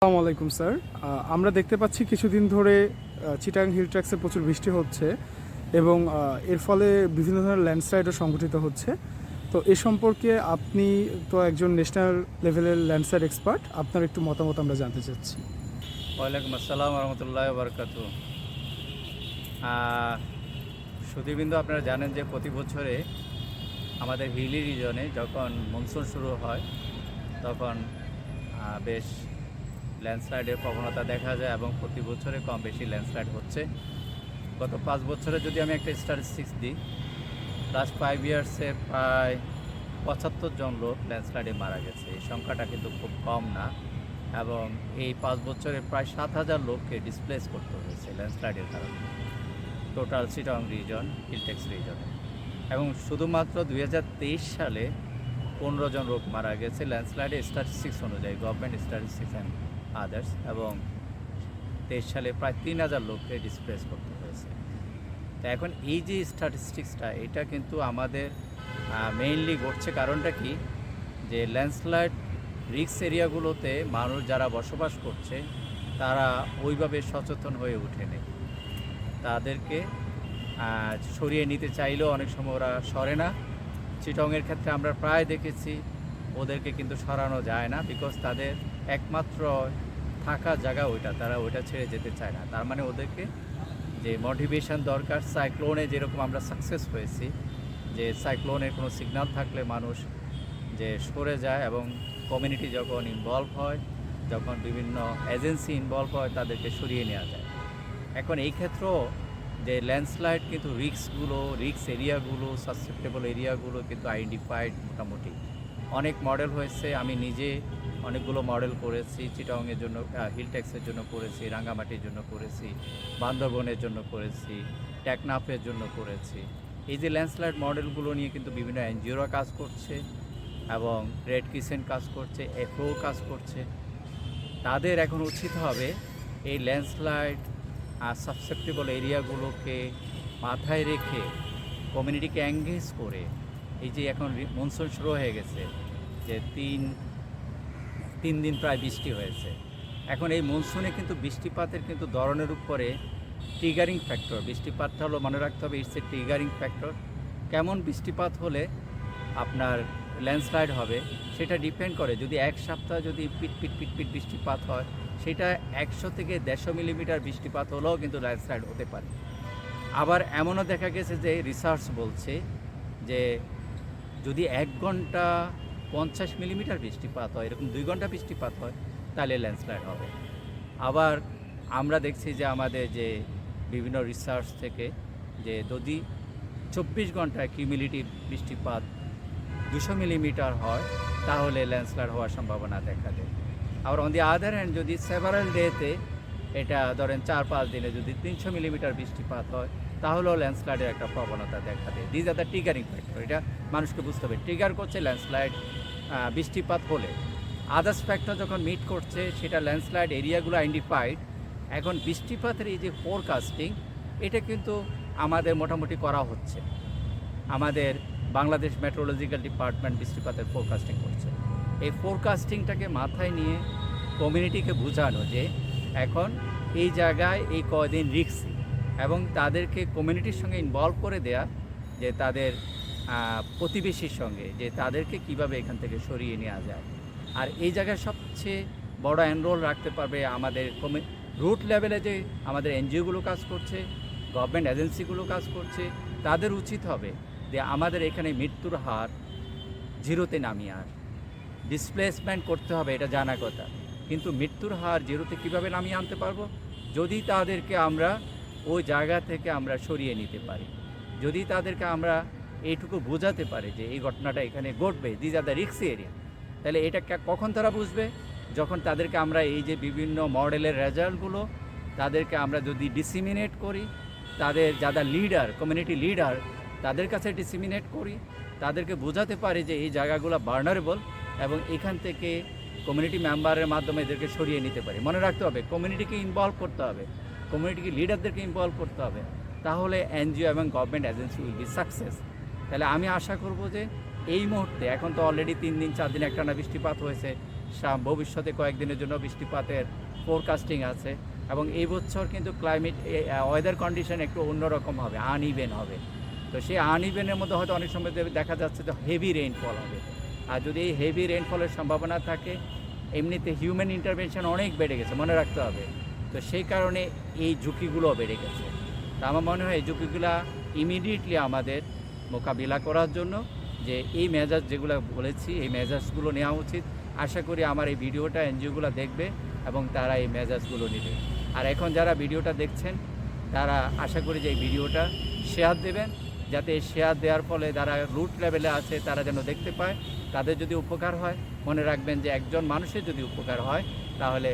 আসসালামু আলাইকুম, স্যার। আমরা দেখতে পাচ্ছি কিছুদিন ধরে চিটাং হিল ট্র্যাক্সে প্রচুর বৃষ্টি হচ্ছে এবং এর ফলে বিভিন্ন ধরনের ল্যান্ডস্লাইডও সংঘটিত হচ্ছে। তো এ সম্পর্কে আপনি তো একজন ন্যাশনাল লেভেলের ল্যান্ডস্লাইড এক্সপার্ট আপনার একটু মতামত আমরা জানতে চাচ্ছি। ওয়ালাইকুম আসসালাম রহমতুল্লাহ বরকাত সুদীবিন্দু আপনারা জানেন যে প্রতি বছরে আমাদের হিলি রিজনে যখন মনসুন শুরু হয়, তখন বেশ ল্যান্ডস্লাইডের প্রবণতা দেখা যায় এবং প্রতি বছরে কম বেশি ল্যান্ডস্লাইড হচ্ছে। গত পাঁচ বছরে যদি আমি একটা স্ট্যাটিস্টিক্স দিই লাস্ট ফাইভ ইয়ার্সে প্রায় পঁচাত্তর জন লোক ল্যান্ডস্লাইডে মারা গেছে। এই সংখ্যাটা কিন্তু খুব কম না এবং এই পাঁচ বছরে প্রায় সাত হাজার লোককে ডিসপ্লেস করতে হয়েছে ল্যান্ডস্লাইডের কারণে। Total Chittagong region hill tracts রিজনে এবং শুধুমাত্র দুই হাজার তেইশ সালে পনেরো জন লোক মারা গেছে। ল্যান্ডস্লাইডে স্ট্যাটিস্টিক্স অনুযায়ী গভর্নমেন্ট স্ট্যাটিস্টিক্স অ্যান্ড আদার্স এবং তেইশ সালে প্রায় তিন হাজার লোককে ডিসপ্লেস করতে হয়েছে। তো এখন এই যে স্ট্যাটিস্টিক্সটা এটা কিন্তু আমাদের মেইনলি ঘটছে কারণটা কি? যে ল্যান্ডস্লাইড রিক্স এরিয়াগুলোতে মানুষ যারা বসবাস করছে, তারা ওইভাবে সচেতন হয়ে ওঠেনি। তাদেরকে সরিয়ে নিতে চাইলেও অনেক সময় ওরা সরে না। চিটংয়ের ক্ষেত্রে আমরা প্রায় দেখেছি, ওদেরকে কিন্তু সরানো যায় না বিকজ তাদের একমাত্র থাকা জায়গা ওইটা, তারা ওইটা ছেড়ে যেতে চায় না। তার মানে ওদেরকে যে মোটিভেশন দরকার সাইক্লোনে যেরকম আমরা সাকসেস হয়েছি, যে সাইক্লোনের কোনো সিগন্যাল থাকলে মানুষ যে সরে যায় এবং কমিউনিটি যখন ইনভলভ হয়, যখন বিভিন্ন এজেন্সি ইনভলভ হয়, তাদেরকে সরিয়ে নেওয়া যায়। এখন এই ক্ষেত্রেও যে ল্যান্ডস্লাইড কিন্তু রিক্সগুলো রিক্স এরিয়াগুলো সাসেপ্টেবল এরিয়াগুলো কিন্তু আইডেন্টিফাইড মোটামুটি। অনেক মডেল হয়েছে, আমি নিজে অনেকগুলো মডেল করেছি চিটাংয়ের জন্য হিল ট্যাক্সের জন্য করেছি রাঙ্গামাটির জন্য করেছি বান্দরবনের জন্য করেছি টেকনাফের জন্য করেছি। এই যে ল্যান্ডস্লাইড মডেলগুলো নিয়ে কিন্তু বিভিন্ন এনজিওরা কাজ করছে এবং রেড কিসেন কাজ করছে এফও কাজ করছে। তাদের এখন উচিত হবে এই ল্যান্ডস্লাইড আর সাবসেপ্টেবল এরিয়াগুলোকে মাথায় রেখে কমিউনিটিকে এঙ্গেজ করে। এই যে এখন মনসুন শুরু হয়ে গেছে যে তিন তিন দিন প্রায় বৃষ্টি হয়েছে। এখন এই মনসুনে কিন্তু বৃষ্টিপাতের কিন্তু ধরনের উপরে ট্রিগারিং ফ্যাক্টর বৃষ্টিপাতটা হলো মনে রাখতে হবে ইটস এ ট্রিগারিং ফ্যাক্টর কেমন বৃষ্টিপাত হলে আপনার ল্যান্ডস্লাইড হবে, সেটা ডিপেন্ড করে। যদি এক সপ্তাহ যদি পিট পিট পিট পিট বৃষ্টিপাত হয়, সেটা একশো থেকে দেড়শো মিলিমিটার বৃষ্টিপাত হলেও কিন্তু ল্যান্ডস্লাইড হতে পারে। আবার এমনও দেখা গেছে যে রিসার্চ বলছে যে যদি এক ঘণ্টা পঞ্চাশ মিলিমিটার বৃষ্টিপাত হয়, এরকম দুই ঘণ্টা বৃষ্টিপাত হয়, তাহলে ল্যান্ডস্লাইড হবে। আবার আমরা দেখছি যে আমাদের যে বিভিন্ন রিসার্চ থেকে যে যদি চব্বিশ ঘন্টায় কিউমিলিটি বৃষ্টিপাত দুশো মিলিমিটার হয়, তাহলে ল্যান্ডস্লাইড হওয়ার সম্ভাবনা দেখা দেয়। আবার অন দি আদার হ্যান্ড যদি সেভারাল ডেতে এটা ধরেন চার পাঁচ দিনে যদি তিনশো মিলিমিটার বৃষ্টিপাত হয় তাহলেও ল্যান্ডস্লাইডের একটা প্রবণতা দেখা দেয়। These are the triggering factor এটা মানুষকে বুঝতে হবে। ট্রিগার করছে ল্যান্ডস্লাইড বৃষ্টিপাত হলে। আদার্স ফ্যাক্টর যখন মিট করছে, সেটা ল্যান্ডস্লাইড এরিয়াগুলো আইডেন্টিফাইড এখন বৃষ্টিপাতের এই যে ফোরকাস্টিং এটা কিন্তু আমাদের মোটামুটি করা হচ্ছে। আমাদের বাংলাদেশ মেট্রোলজিক্যাল ডিপার্টমেন্ট বৃষ্টিপাতের ফোরকাস্টিং করছে। এই ফোরকাস্টিংটাকে মাথায় নিয়ে কমিউনিটিকে বোঝানো যে এখন এই জায়গায় এই কয়দিন রিক্সি এবং তাদেরকে কমিউনিটির সঙ্গে ইনভলভ করে দেয়া, যে তাদের প্রতিবেশীর সঙ্গে, যে তাদেরকে কীভাবে এখান থেকে সরিয়ে নেওয়া যায়। আর এই জায়গায় সবচেয়ে বড় এনরোল রাখতে পারবে আমাদের কমি রুট লেভেলে যে আমাদের এনজিওগুলো কাজ করছে গভর্নমেন্ট এজেন্সিগুলো কাজ করছে, তাদের উচিত হবে যে আমাদের এখানে মৃত্যুর হার জিরোতে নামিয়ে আস ডিসপ্লেসমেন্ট করতে হবে, এটা জানা কথা। কিন্তু মৃত্যুর হার জিরোতে কীভাবে নামিয়ে আনতে পারব? যদি তাদেরকে আমরা ওই জায়গা থেকে আমরা সরিয়ে নিতে পারি। যদি তাদেরকে আমরা এইটুকু বোঝাতে পারি যে এই ঘটনাটা এখানে ঘটবে দিজ আর দ্য রিক্স এরিয়া তাহলে এটা কখন তারা বুঝবে? যখন তাদেরকে আমরা এই যে বিভিন্ন মডেলের রেজাল্টগুলো, তাদেরকে আমরা যদি ডিসিমিনেট করি, তাদের যারা লিডার কমিউনিটি লিডার তাদের কাছে ডিসিমিনেট করি, তাদেরকে বোঝাতে পারি যে এই জায়গাগুলো বার্নারেবল এবং এখান থেকে কমিউনিটি মেম্বারের মাধ্যমে এদেরকে সরিয়ে নিতে পারি। মনে রাখতে হবে কমিউনিটিকে ইনভলভ করতে হবে। কমিউনিটিকে লিডারদেরকে ইনভলভ করতে হবে, তাহলে এনজিও এবং government agency will be success তাহলে আমি আশা করব যে এই মুহূর্তে, এখন তো অলরেডি তিন দিন, চার দিন একটানা বৃষ্টিপাত হয়েছে ভবিষ্যতে কয়েকদিনের জন্য বৃষ্টিপাতের ফোরকাস্টিং আছে, এবং এই বছর কিন্তু ক্লাইমেট ওয়েদার কন্ডিশন একটু অন্যরকম হবে আনইভেন হবে। তো সেই আনইভেনের মধ্যে হয়তো অনেক সময় দেখা যাচ্ছে যে হেভি রেইনফল হবে। আর যদি এই হেভি রেইনফলের সম্ভাবনা থাকে, এমনিতে হিউম্যান ইন্টারভেনশন অনেক বেড়ে গেছে, মনে রাখতে হবে। তো সেই কারণে এই ঝুঁকিগুলো বেড়ে গেছে। তা আমার মনে হয় এই ঝুঁকিগুলা ইমিডিয়েটলি আমাদের মোকাবিলা করার জন্য যে এই মেজাজ যেগুলো বলেছি, এই মেজাজগুলো নেওয়া উচিত। আশা করি আমার এই ভিডিওটা এনজিওগুলো দেখবে এবং তারা এই মেজাজগুলো নেবে। আর এখন যারা ভিডিওটা দেখছেন, তারা আশা করি যে এই ভিডিওটা শেয়ার দেবেন। যাতে শেয়ার দেওয়ার ফলে যারা রুট লেভেলে আছে, তারা যেন দেখতে পায়। তাদের যদি উপকার হয়, মনে রাখবেন যে একজন মানুষের যদি উপকার হয়, তাহলে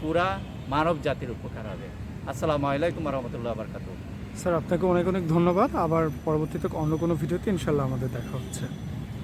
পুরা মানব জাতির উপকার হবে। আসসালামু আলাইকুম রহমতুল্লাহ বারকাত স্যার, আপনাকে অনেক অনেক ধন্যবাদ। আবার পরবর্তীতে অন্য কোনো ভিডিওতে ইনশাল্লাহ আমাদের দেখা হচ্ছে।